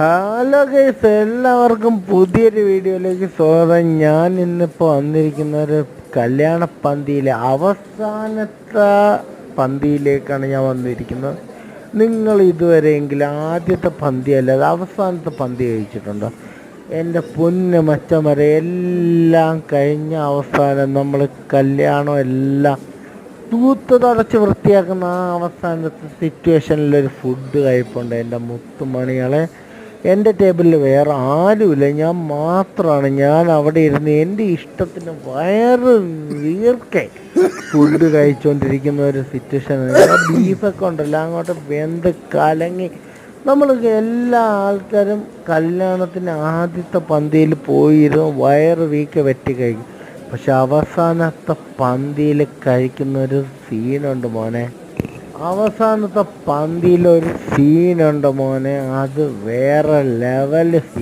Hello guys എല്ലാവർക്കും പുതിയൊരു വീഡിയോയിലേക്ക് സ്വാഗതം. ഞാൻ ഇന്നിപ്പോൾ വന്നിരിക്കുന്ന ഒരു കല്യാണ പന്തിയിലെ അവസാനത്തെ പന്തിയിലേക്കാണ് ഞാൻ വന്നിരിക്കുന്നത്. നിങ്ങൾ ഇതുവരെയെങ്കിലും ആദ്യത്തെ പന്തി അല്ലാതെ അവസാനത്തെ പന്തി കഴിച്ചിട്ടുണ്ടോ? എന്റെ പൊന്ന് മച്ചമര എല്ലാം കഴിഞ്ഞ അവസാനം നമ്മൾ കല്യാണം എല്ലാം തൂത്ത് തടച്ച് വൃത്തിയാക്കുന്ന ആ അവസാനത്തെ സിറ്റുവേഷനിലൊരു ഫുഡ് കഴിപ്പുണ്ട് എന്റെ മുത്തുമണികളെ. എന്റെ ടേബിളിൽ വേറെ ആരുമില്ല. ഞാൻ മാത്രമാണ് ഞാൻ അവിടെ ഇരുന്ന് എന്റെ ഇഷ്ടത്തിന് വയറ് വീർക്കെ ഫുഡ് കഴിച്ചുകൊണ്ടിരിക്കുന്ന ഒരു സിറ്റുവേഷൻ ബീഫൊക്കെ ഉണ്ടല്ലോ അങ്ങോട്ട് വെന്ത് കലങ്ങി. നമ്മൾ എല്ലാ ആൾക്കാരും കല്യാണത്തിന് ആദ്യത്തെ പന്തിയിൽ പോയിരുന്നു വയറ് വീക്ക് വെട്ടി കഴിക്കും. പക്ഷെ അവസാനത്തെ പന്തിയിൽ കഴിക്കുന്ന ഒരു സീനുണ്ട് മോനെ. അവസാനത്തെ പന്തിയിൽ ഒരു സീനുണ്ട് മോനെ. അത് വേറെ ലെവൽ